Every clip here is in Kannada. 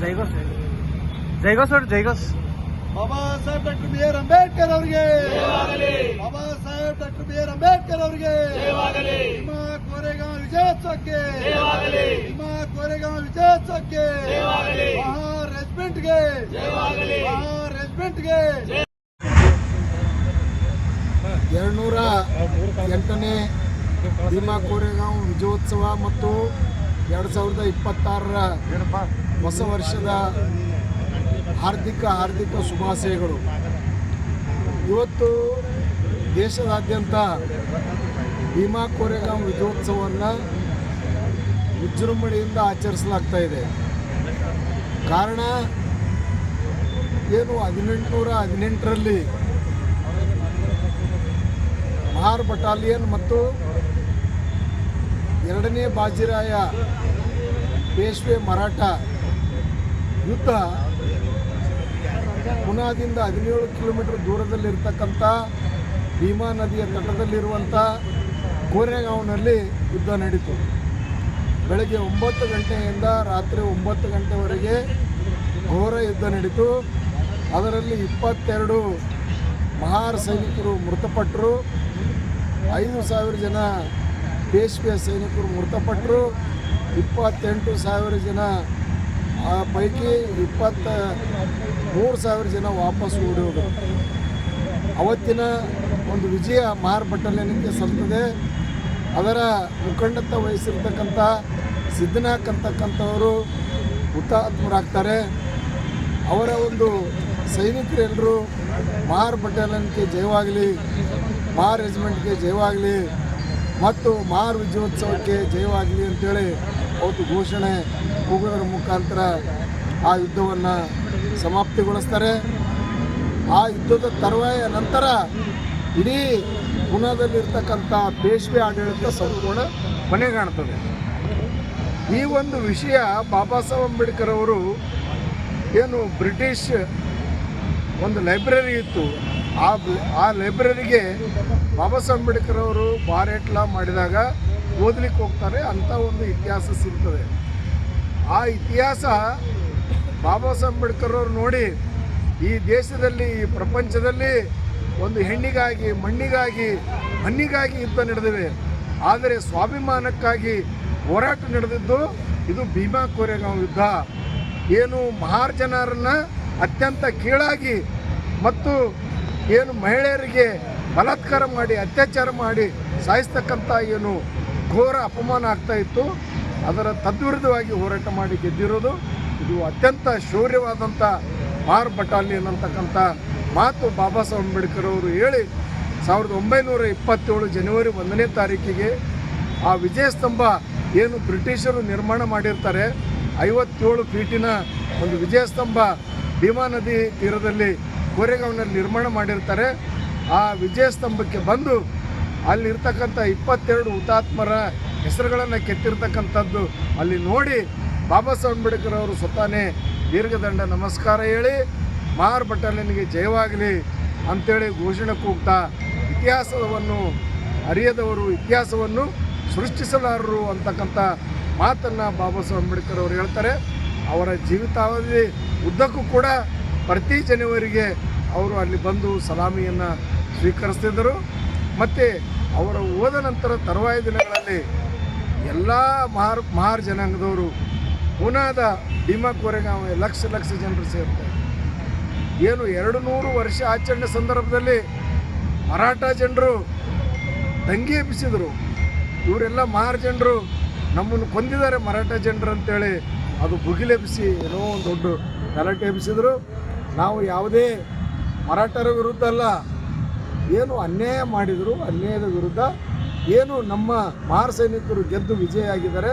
ಜೈಗೋಸ್ ಜೈಗೋಸ್ ನೋಡಿ ಜೈಗೋಸ್. Baba Saheb doctor B R Ambedkar ಅವರಿಗೆ. Baba Saheb doctor B R Ambedkar ಅವರಿಗೆ. ನಿಮ್ಮ ಕೋರೆಗಾಂವ್ ವಿಜಯೋತ್ಸವಕ್ಕೆ. ನಿಮ್ಮ ಕೋರೆಗಾಂವ್ ವಿಜಯೋತ್ಸವಕ್ಕೆ. ಮಹಾ ರೆಜಿಮೆಂಟ್ಗೆ ಮಹಾ ರೆಜಿಮೆಂಟ್ಗೆ ಎರಡ್ನೂರ ಎಂಟನೇ ಭೀಮಾ ಕೋರೆಗಾಂವ್ ವಿಜಯೋತ್ಸವ ಮತ್ತು ಎರಡು ಸಾವಿರದ ಇಪ್ಪತ್ತಾರರ ಹೊಸ ವರ್ಷದ ಹಾರ್ದಿಕ ಹಾರ್ದಿಕ ಶುಭಾಶಯಗಳು. ಇವತ್ತು ದೇಶದಾದ್ಯಂತ ಭೀಮಾ ಕೋರೆಗಾಂವ್ ವಿಜಯೋತ್ಸವವನ್ನು ವಿಜೃಂಭಣೆಯಿಂದ ಆಚರಿಸಲಾಗ್ತಾ ಇದೆ. ಕಾರಣ ಏನು ಹದಿನೆಂಟುನೂರ ಹದಿನೆಂಟರಲ್ಲಿ ಮಹಾರ್ ಬಟಾಲಿಯನ್ ಮತ್ತು ಎರಡನೇ ಬಾಜಿರಾಯ ಪೇಶ್ವೆ ಮರಾಠ ಯುದ್ಧ ಪುನಾದಿಂದ ಹದಿನೇಳು ಕಿಲೋಮೀಟರ್ ದೂರದಲ್ಲಿರ್ತಕ್ಕಂಥ ಭೀಮಾ ನದಿಯ ತಟದಲ್ಲಿರುವಂಥ ಕೋರೆಗಾಂವ್ನಲ್ಲಿ ಯುದ್ಧ ನಡೀತು. ಬೆಳಗ್ಗೆ ಒಂಬತ್ತು ಗಂಟೆಯಿಂದ ರಾತ್ರಿ ಒಂಬತ್ತು ಗಂಟೆವರೆಗೆ ಘೋರ ಯುದ್ಧ ನಡೀತು. ಅದರಲ್ಲಿ ಇಪ್ಪತ್ತೆರಡು ಮಹಾರ್ ಸೈನಿಕರು ಮೃತಪಟ್ಟರು. ಐದು ಸಾವಿರ ಜನ ಪೇಶ್ವೆ ಸೈನಿಕರು ಮೃತಪಟ್ಟರು. ಇಪ್ಪತ್ತೆಂಟು ಸಾವಿರ ಜನ ಆ ಪೈಕಿ ಇಪ್ಪತ್ತ ಮೂರು ಸಾವಿರ ಜನ ವಾಪಸ್ ಓಡಿ ಹೋದರು ಅವತ್ತಿನ ಒಂದು ವಿಜಯ ಮಹಾರ್ ಬಟಾಲಿಯನ್ಗೆ ಸಲ್ತದೆ ಅದರ ಮುಖಂಡತ್ವ ವಹಿಸಿರ್ತಕ್ಕಂಥ ಸಿದ್ದನಾಕ್ ಅಂತಕ್ಕಂಥವರು ಹುತಾತ್ಮರಾಗ್ತಾರೆ. ಅವರ ಒಂದು ಸೈನಿಕರೆಲ್ಲರೂ ಮಹಾರ್ ಬಟಾಲಿಯನ್ಗೆ ಜಯವಾಗಲಿ ಮಹಾರ್ ರೆಜಿಮೆಂಟ್ಗೆ ಜಯವಾಗಲಿ. ಮತ್ತು ಮಾರ್ ವಿಜಯೋತ್ಸವಕ್ಕೆ ಜಯವಾಗಲಿ ಅಂತೇಳಿ ಅವತ್ತು ಘೋಷಣೆ ಕೂಗೋದ್ರ ಮುಖಾಂತರ ಆ ಯುದ್ಧವನ್ನು ಸಮಾಪ್ತಿಗೊಳಿಸ್ತಾರೆ. ಆ ಯುದ್ಧದ ತರುವಾಯ ನಂತರ ಇಡೀ ಪುನಾದಲ್ಲಿರ್ತಕ್ಕಂಥ ಪೇಶ್ವೆ ಆಡಳಿತ ಸಂಪೂರ್ಣ ಕೊನೆಗಾಣ್ತದೆ. ಈ ಒಂದು ವಿಷಯ ಬಾಬಾ ಸಾಹೇಬ್ ಅಂಬೇಡ್ಕರ್ ಅವರು ಏನು ಬ್ರಿಟಿಷ್ ಒಂದು ಲೈಬ್ರರಿ ಇತ್ತು. ಆ ಆ ಲೈಬ್ರರಿಗೆ ಬಾಬಾ ಸಾಹೇಬ್ ಅಂಬೇಡ್ಕರ್ ಅವರು ಬಾರೆಟ್ಲ ಮಾಡಿದಾಗ ಓದಲಿಕ್ಕೆ ಹೋಗ್ತಾರೆ, ಅಂಥ ಒಂದು ಇತಿಹಾಸ ಸಿಗ್ತದೆ. ಆ ಇತಿಹಾಸ ಬಾಬಾ ಸಾಹೇಬ್ ಅಂಬೇಡ್ಕರ್ ಅವರು ನೋಡಿ ಈ ದೇಶದಲ್ಲಿ, ಈ ಪ್ರಪಂಚದಲ್ಲಿ ಒಂದು ಹೆಣ್ಣಿಗಾಗಿ, ಮಣ್ಣಿಗಾಗಿ ಮಣ್ಣಿಗಾಗಿ ಯುದ್ಧ ನಡೆದಿವೆ. ಆದರೆ ಸ್ವಾಭಿಮಾನಕ್ಕಾಗಿ ಹೋರಾಟ ನಡೆದಿದ್ದು ಇದು ಭೀಮಾ ಕೋರೆಗಾಂವ್ ಯುದ್ಧ. ಏನು ಮಹಾರ್ಜನರನ್ನು ಅತ್ಯಂತ ಕೀಳಾಗಿ ಮತ್ತು ಏನು ಮಹಿಳೆಯರಿಗೆ ಬಲಾತ್ಕಾರ ಮಾಡಿ, ಅತ್ಯಾಚಾರ ಮಾಡಿ ಸಾಯಿಸ್ತಕ್ಕಂಥ ಏನು ಘೋರ ಅಪಮಾನ ಆಗ್ತಾ ಇತ್ತು, ಅದರ ತದ್ವಿರುದ್ಧವಾಗಿ ಹೋರಾಟ ಮಾಡಿ ಗೆದ್ದಿರೋದು. ಇದು ಅತ್ಯಂತ ಶೌರ್ಯವಾದಂಥ ಮಾರ್ ಬಟಾಲಿಯನ್ ಅಂತಕ್ಕಂಥ ಮಾತು ಬಾಬಾ ಸಾಹೇಬ್ ಅಂಬೇಡ್ಕರ್ ಅವರು ಹೇಳಿ ಸಾವಿರದ ಒಂಬೈನೂರ ಇಪ್ಪತ್ತೇಳು ಜನವರಿ ಒಂದನೇ ತಾರೀಕಿಗೆ ಆ ವಿಜಯಸ್ತಂಭ ಏನು ಬ್ರಿಟಿಷರು ನಿರ್ಮಾಣ ಮಾಡಿರ್ತಾರೆ. ಐವತ್ತೇಳು ಫೀಟಿನ ಒಂದು ವಿಜಯಸ್ತಂಭ ಭೀಮಾ ನದಿ ತೀರದಲ್ಲಿ ಕೋರೆಗಾಂವ್ನಲ್ಲಿ ನಿರ್ಮಾಣ ಮಾಡಿರ್ತಾರೆ. ಆ ವಿಜಯ ಸ್ತಂಭಕ್ಕೆ ಬಂದು ಅಲ್ಲಿರ್ತಕ್ಕಂಥ ಇಪ್ಪತ್ತೆರಡು ಹುತಾತ್ಮರ ಹೆಸರುಗಳನ್ನು ಕೆತ್ತಿರ್ತಕ್ಕಂಥದ್ದು ಅಲ್ಲಿ ನೋಡಿ ಬಾಬಾ ಸಾಹೇಬ್ ಅಂಬೇಡ್ಕರ್ ಅವರು ಸ್ವತಾನೇ ದೀರ್ಘದಂಡ ನಮಸ್ಕಾರ ಹೇಳಿ, ಮಾರ್ ಬಟಾಲಿಯನ್ಗೆ ಜಯವಾಗಲಿ ಅಂಥೇಳಿ ಘೋಷಣೆ ಕೂಗ್ತಾ ಇತಿಹಾಸವನ್ನು ಅರಿಯದವರು, ಇತಿಹಾಸವನ್ನು ಸೃಷ್ಟಿಸಲಾರರು ಅಂತಕ್ಕಂಥ ಮಾತನ್ನು ಬಾಬಾ ಸಾಹೇಬ್ ಅಂಬೇಡ್ಕರ್ ಅವರು ಹೇಳ್ತಾರೆ. ಅವರ ಜೀವಿತಾವಧಿ ಉದ್ದಕ್ಕೂ ಕೂಡ ಪ್ರತಿ ಜನವರಿಗೆ ಅವರು ಅಲ್ಲಿ ಬಂದು ಸಲಾಮಿಯನ್ನು ಸ್ವೀಕರಿಸ್ತಿದ್ದರು. ಮತ್ತು ಅವರು ಹೋದ ನಂತರ ತರುವಾಯ ದಿನಗಳಲ್ಲಿ ಎಲ್ಲ ಮಹಾರ್ ಮಹಾರ್ ಜನಾಂಗದವರು ಪುನಾದ ಭೀಮಾ ಕೋರೆಗಾಂವ ಲಕ್ಷ ಲಕ್ಷ ಜನರು ಸೇರ್ತಾರೆ. ಏನು ಎರಡು ನೂರು ವರ್ಷ ಆಚರಣೆ ಸಂದರ್ಭದಲ್ಲಿ ಮರಾಠ ಜನರು ದಂಗೆ ಎಬ್ಬಿಸಿದರು. ಇವರೆಲ್ಲ ಮಹಾರ್ ಜನರು ನಮ್ಮನ್ನು ಕೊಂದಿದ್ದಾರೆ ಮರಾಠ ಜನರು ಅಂತೇಳಿ ಅದು ಭುಗಿಲೆಬ್ಬಿಸಿ ಏನೋ ಒಂದು ದೊಡ್ಡ ಗಲಾಟೆ ಎಬ್ಬಿಸಿದರು. ನಾವು ಯಾವುದೇ ಮರಾಠರ ವಿರುದ್ಧ ಅಲ್ಲ. ಏನು ಅನ್ಯಾಯ ಮಾಡಿದರು ಅನ್ಯಾಯದ ವಿರುದ್ಧ, ಏನು ನಮ್ಮ ಮಹಾರ್ ಸೈನಿಕರು ಗೆದ್ದು ವಿಜಯ ಆಗಿದ್ದಾರೆ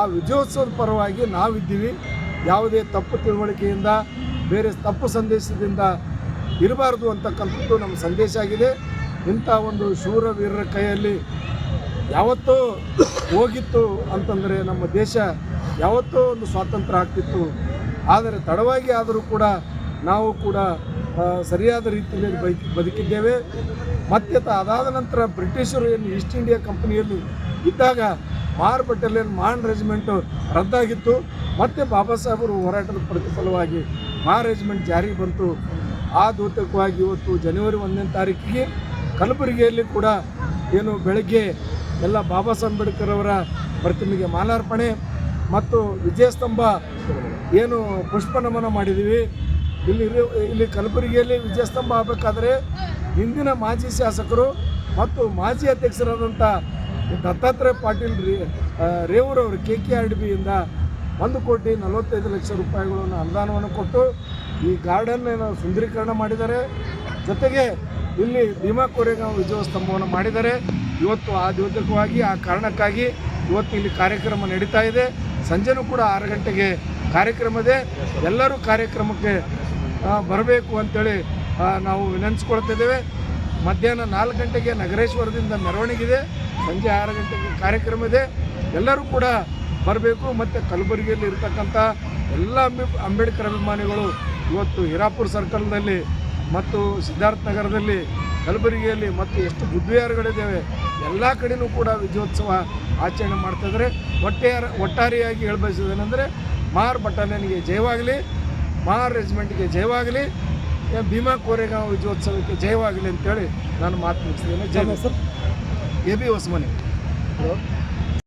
ಆ ವಿಜಯೋತ್ಸವದ ಪರವಾಗಿ ನಾವಿದ್ದೀವಿ. ಯಾವುದೇ ತಪ್ಪು ತಿಳುವಳಿಕೆಯಿಂದ, ಬೇರೆ ತಪ್ಪು ಸಂದೇಶದಿಂದ ಇರಬಾರ್ದು ಅಂತಕ್ಕಂಥದ್ದು ನಮ್ಮ ಸಂದೇಶ ಆಗಿದೆ. ಇಂಥ ಒಂದು ಶೂರ ವೀರರ ಕೈಯಲ್ಲಿ ಯಾವತ್ತೋ ಹೋಗಿತ್ತು ಅಂತಂದರೆ ನಮ್ಮ ದೇಶ ಯಾವತ್ತೋ ಒಂದು ಸ್ವಾತಂತ್ರ್ಯ ಆಗ್ತಿತ್ತು. ಆದರೆ ತಡವಾಗಿ ಆದರೂ ಕೂಡ ನಾವು ಕೂಡ ಸರಿಯಾದ ರೀತಿಯಲ್ಲಿ ಬದುಕಿ ಬದುಕಿದ್ದೇವೆ. ಮತ್ತೆ ಅದಾದ ನಂತರ ಬ್ರಿಟಿಷರು ಏನು ಈಸ್ಟ್ ಇಂಡಿಯಾ ಕಂಪನಿಯಲ್ಲಿ ಇದ್ದಾಗ ಮಾರ್ ಬಟಾಲಿಯನ್ ಮಾನ್ ರೆಜಿಮೆಂಟು ರದ್ದಾಗಿತ್ತು. ಮತ್ತೆ ಬಾಬಾ ಸಾಹೇಬರು ಹೋರಾಟದ ಪ್ರತಿಫಲವಾಗಿ ಮಾ ರೆಜಿಮೆಂಟ್ ಜಾರಿಗೆ ಬಂತು. ಆ ದೂತಕವಾಗಿ ಇವತ್ತು ಜನವರಿ ಒಂದನೇ ತಾರೀಕಿಗೆ ಕಲಬುರಗಿಯಲ್ಲಿ ಕೂಡ ಏನು ಬೆಳಗ್ಗೆ ಎಲ್ಲ ಬಾಬಾ ಸಾಹೇಬ್ ಅಂಬೇಡ್ಕರ್ ಅವರ ಪ್ರತಿಮೆಗೆ ಮಾಲಾರ್ಪಣೆ. ಮತ್ತು ವಿಜಯಸ್ತಂಭ ಏನು ಪುಷ್ಪ ನಮನ ಮಾಡಿದ್ದೀವಿ. ಇಲ್ಲಿ ಇಲ್ಲಿ ಕಲಬುರಗಿಯಲ್ಲಿ ವಿಜಯಸ್ತಂಭ ಆಗಬೇಕಾದ್ರೆ ಹಿಂದಿನ ಮಾಜಿ ಶಾಸಕರು ಮತ್ತು ಮಾಜಿ ಅಧ್ಯಕ್ಷರಾದಂಥ ದತ್ತಾತ್ರೇಯ ಪಾಟೀಲ್ ರೀ ರೇವೂರವರು ಕೆ ಕೆ ಆರ್ ಡಿ ಬಿಯಿಂದ ಒಂದು ಕೋಟಿ ನಲವತ್ತೈದು ಲಕ್ಷ ರೂಪಾಯಿಗಳನ್ನು ಅನುದಾನವನ್ನು ಕೊಟ್ಟು ಈ ಗಾರ್ಡನ್ ಸುಂದರೀಕರಣ ಮಾಡಿದ್ದಾರೆ. ಜೊತೆಗೆ ಇಲ್ಲಿ ಭೀಮಾ ಕೋರೆಗಾಂವ್ ಸ್ತಂಭವನ್ನು ಮಾಡಿದ್ದಾರೆ. ಇವತ್ತು ಆ ದ್ಯೋತಕವಾಗಿ ಆ ಕಾರಣಕ್ಕಾಗಿ ಇವತ್ತು ಇಲ್ಲಿ ಕಾರ್ಯಕ್ರಮ ನಡೀತಾ ಇದೆ. ಸಂಜೆನೂ ಕೂಡ ಆರು ಗಂಟೆಗೆ ಕಾರ್ಯಕ್ರಮ ಇದೆ. ಎಲ್ಲರೂ ಕಾರ್ಯಕ್ರಮಕ್ಕೆ ಬರಬೇಕು ಅಂತೇಳಿ ನಾವು ವಿನಂತಿಸ್ಕೊಳ್ತಿದ್ದೇವೆ. ಮಧ್ಯಾಹ್ನ ನಾಲ್ಕು ಗಂಟೆಗೆ ನಗರೇಶ್ವರದಿಂದ ಮೆರವಣಿಗೆ ಇದೆ ಸಂಜೆ ಆರು ಗಂಟೆಗೆ ಕಾರ್ಯಕ್ರಮ ಇದೆ. ಎಲ್ಲರೂ ಕೂಡ ಬರಬೇಕು. ಮತ್ತು ಕಲಬುರಗಿಯಲ್ಲಿ ಇರ್ತಕ್ಕಂಥ ಎಲ್ಲ ಅಂಬೆ, ಅಂಬೇಡ್ಕರ್ ಅಭಿಮಾನಿಗಳು ಇವತ್ತು ಹಿರಾಪುರ ಸರ್ಕಲ್ನಲ್ಲಿ ಮತ್ತು ಸಿದ್ಧಾರ್ಥ ನಗರದಲ್ಲಿ, ಕಲಬುರಗಿಯಲ್ಲಿ ಮತ್ತು ಎಷ್ಟು ಬುದ್ಧಿವಿಹಾರಗಳಿದ್ದಾವೆ ಎಲ್ಲ ಕಡೆನೂ ಕೂಡ ವಿಜಯೋತ್ಸವ ಆಚರಣೆ ಮಾಡ್ತಾಯಿದ್ದಾರೆ ಒಟ್ಟೆಯ ಒಟ್ಟಾರೆಯಾಗಿ ಹೇಳ್ಬಯಸೋದೇನೆಂದರೆ ಮಾರ್ ಬಟಾಲಿಯನ್ಗೆ ಜಯವಾಗಲಿ. ಮಾರ್ ರೆಜಿಮೆಂಟ್ಗೆ ಜಯವಾಗಲಿ ಭೀಮಾ ಕೋರೆಗಾಂವ್ ವಿಜಯೋತ್ಸವಕ್ಕೆ ಜಯವಾಗಲಿ ಅಂತೇಳಿ ನಾನು ಮಾತು ಮುಗಿಸಿದ್ದೇನೆ ಜಯ ಎ ಬಿ ಹೊಸಮನೆ.